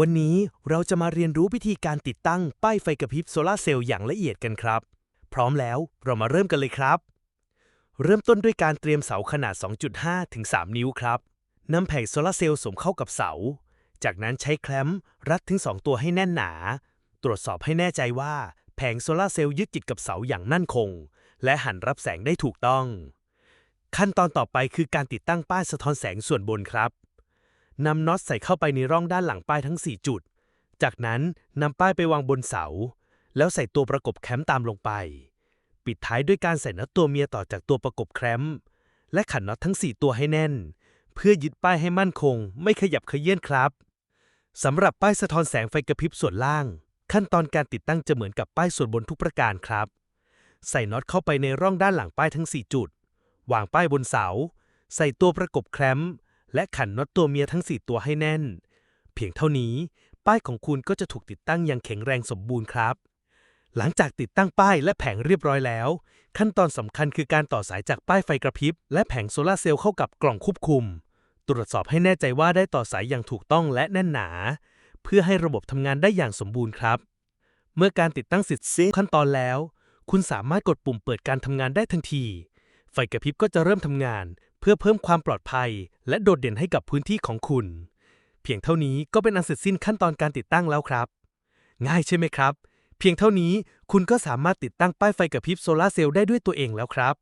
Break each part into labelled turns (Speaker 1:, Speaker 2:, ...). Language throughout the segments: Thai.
Speaker 1: วันนี้เราจะมาเรียนรู้วิธีการติดตั้งป้ายไฟกระพริบโซลาเซลล์อย่างละเอียดกันครับ พร้อมแล้วเรามาเริ่มกันเลยครับ เริ่มต้นด้วยการเตรียมเสาขนาด 2.5 ถึง 3 นิ้วครับนำแผงโซลาเซลล์สมเข้ากับเสา จากนั้นใช้แคลมป์รัดถึง 2 ตัวให้แน่นหนา ตรวจสอบให้แน่ใจว่า แผงโซลาเซลล์ยึดติดกับเสาอย่างมั่นคง และหันรับแสงได้ถูกต้อง ขั้นตอนต่อไปคือการติดตั้งป้ายสะท้อนแสงส่วนบนครับ นำน็อตใส่เข้าไปในร่องด้านหลังป้ายทั้ง 4 จุด จากนั้นนำป้ายไปวางบนเสา แล้วใส่ตัวประกบแคมป์ตามลงไป ปิดท้ายด้วยการใส่น็อตตัวเมียต่อจากตัวประกบแคมป์และขันน็อตทั้ง 4 ตัวให้แน่น เพื่อยึดป้ายให้มั่นคง ไม่ขยับเขยื่อนครับสำหรับป้ายสะท้อนแสงไฟกระพริบส่วนล่าง ขั้นตอนการติดตั้งจะเหมือนกับป้ายส่วนบนทุกประการครับ ใส่น็อตเข้าไปในร่องด้านหลังป้ายทั้ง 4 จุด วางป้ายบนเสา ใส่ตัวประกบแคมป์ และขันน็อตตัวเมียทั้ง4ตัวให้แน่น เพียงเท่านี้ ป้ายของคุณก็จะถูกติดตั้งอย่างแข็งแรงสมบูรณ์ครับ หลังจากติดตั้งป้ายและแผงเรียบร้อยแล้ว ขั้นตอนสำคัญคือการต่อสายจากป้ายไฟกระพริบ และแผงโซลาร์เซลล์เข้ากับกล่องควบคุม ตรวจสอบให้แน่ใจว่าได้ต่อสายอย่างถูกต้องและแน่นหนา เพื่อให้ระบบทำงานได้อย่างสมบูรณ์ครับ เมื่อการติดตั้งเสร็จสิ้นขั้นตอนแล้ว คุณสามารถกดปุ่มเปิดการทำงานได้ทันที ไฟกระพริบก็จะเริ่มทำงาน เพื่อเพิ่มความปลอดภัย และโดดเด่นให้กับพื้นที่ของคุณ เพียงเท่านี้ก็เป็นอันเสร็จสิ้นขั้นตอนการติดตั้งแล้วครับ ง่ายใช่ไหมครับ เพียงเท่านี้คุณก็สามารถติดตั้งป้ายไฟกระพริบโซลาเซลล์ได้ด้วยตัวเองแล้วครับ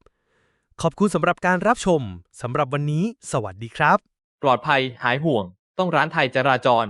Speaker 1: ขอบคุณสำหรับการรับชมสำหรับวันนี้ สวัสดีครับ
Speaker 2: ปลอดภัยหายห่วง ต้องร้านไทยจราจร